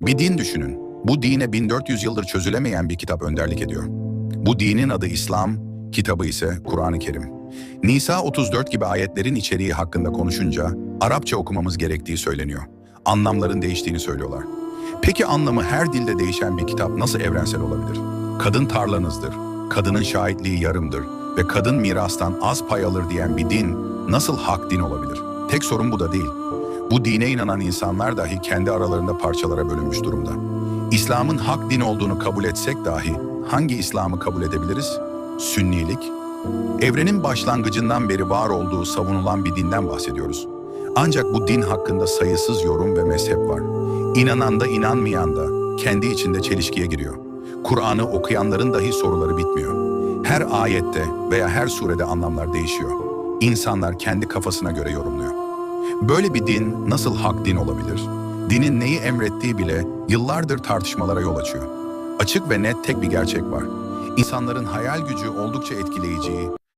Bir din düşünün. Bu dine 1400 yıldır çözülemeyen bir kitap önderlik ediyor. Bu dinin adı İslam, kitabı ise Kur'an-ı Kerim. Nisa 34 gibi ayetlerin içeriği hakkında konuşunca Arapça okumamız gerektiği söyleniyor. Anlamların değiştiğini söylüyorlar. Peki anlamı her dilde değişen bir kitap nasıl evrensel olabilir? Kadın tarlanızdır, kadının şahitliği yarımdır ve kadın mirastan az pay alır diyen bir din nasıl hak din olabilir? Tek sorun bu da değil. Bu dine inanan insanlar dahi kendi aralarında parçalara bölünmüş durumda. İslam'ın hak din olduğunu kabul etsek dahi hangi İslam'ı kabul edebiliriz? Sünnilik. Evrenin başlangıcından beri var olduğu savunulan bir dinden bahsediyoruz. Ancak bu din hakkında sayısız yorum ve mezhep var. İnanan da inanmayan da kendi içinde çelişkiye giriyor. Kur'an'ı okuyanların dahi soruları bitmiyor. Her ayette veya her surede anlamlar değişiyor. İnsanlar kendi kafasına göre yorumluyor. Böyle bir din nasıl hak din olabilir? Dinin neyi emrettiği bile yıllardır tartışmalara yol açıyor. Açık ve net tek bir gerçek var. İnsanların hayal gücü oldukça etkileyici,